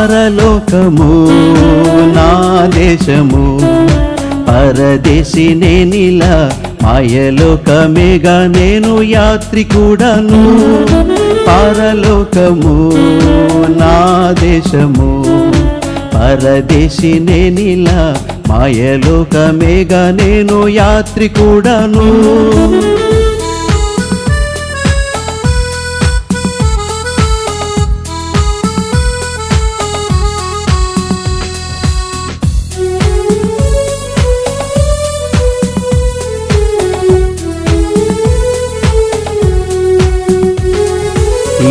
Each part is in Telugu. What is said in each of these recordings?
పరలోకము నా దేశము. పరదేశి నేనిలా మాయలోకమేగా నేను యాత్రికుడను. పరలోకము నా దేశము. పరదేశి నేనిలా మాయలోకమేగా నేను యాత్రికుడను.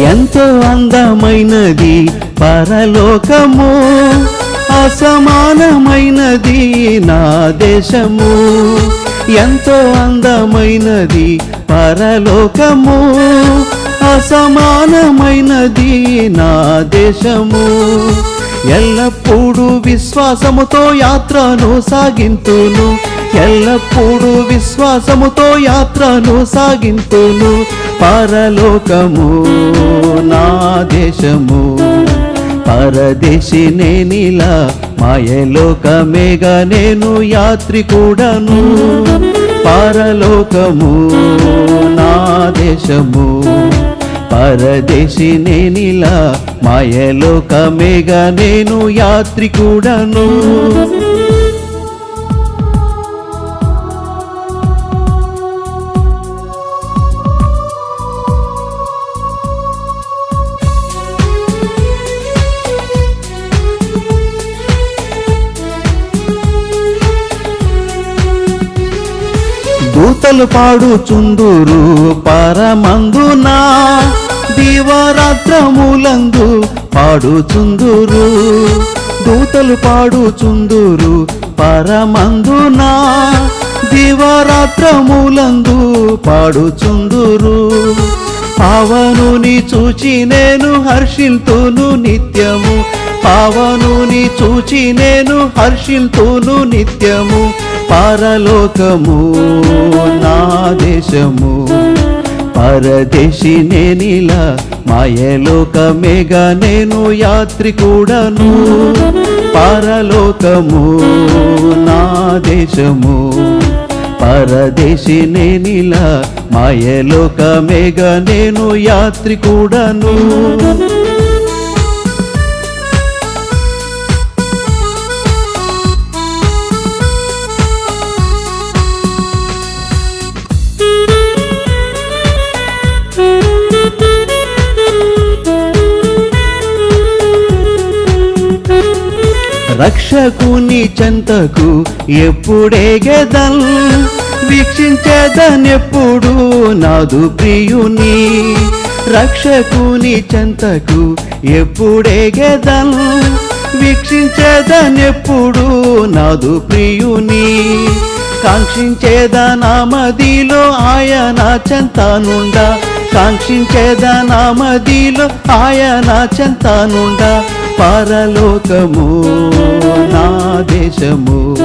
ఎంతో అందమైనది పరలోకము అసమానమైనది నా దేశము. ఎంతో అందమైనది పరలోకము అసమానమైనది నా దేశము. ఎల్లప్పుడూ విశ్వాసముతో యాత్రను సాగింతును ఎల్లప్పుడూ విశ్వాసముతో యాత్రను సాగింతును. పరలోకము నా దేశము. పరదేశి నేనిలా మాయలోకమేగా నేను యాత్రికుడను. పరలోకము నా దేశము. పరదేశి నేనిలా మాయలోకమేగా నేను యాత్రికుడను. దూతలు పాడుచుందురు పరమందునా దివరాత్రములందు పాడుచుందురు దూతలు పాడుచుందురు పరమందునా దివరాత్రములందు పాడుచుందురు పావనుని చూచి నేను హర్షిల్తును నిత్యము పావనుని చూచి నేను హర్షిల్తును నిత్యము. పరలోకము నా దేశము. పరదేశి నేనిలా మాయలోకమేగా నేను యాత్రికుడను. పరలోకము నా దేశము. పరదేశి నేనిలా మాయలోకమేగా నేను యాత్రికుడను. రక్షకుని చెంతకు ఎప్పుడేగెదల్ వీక్షించేదనెప్పుడు నాదు ప్రియుని. రక్షకుని చెంతకు ఎప్పుడేగెదల్ వీక్షించేదనెప్పుడు నాదు ప్రియుని. కాంక్షించేదా నా మదిలో ఆయన చెంతానుండా కాంక్షించేదా నామదిలో ఆయన చెంతానుండా పరలోకము నా దేశము.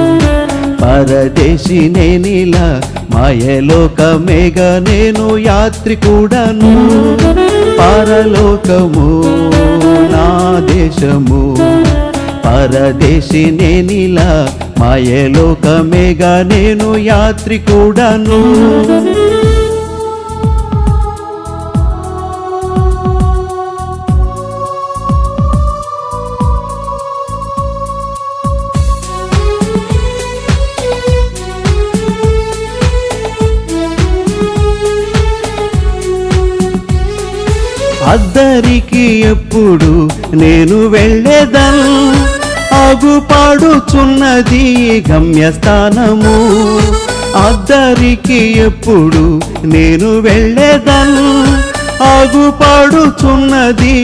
పరదేశి నేనిలా మాయలోకమేగా నేను యాత్రికుడను. పరలోకము నా దేశము. పరదేశి నేనిలా మాయలోకమేగా నేను యాత్రికుడను. అద్దరికి ఎప్పుడు నేను వెళ్ళేదను? ఆగుపాడుచున్నది గమ్యస్థానము. అద్దరికి ఎప్పుడు నేను వెళ్ళేదను? ఆగుపాడుచున్నది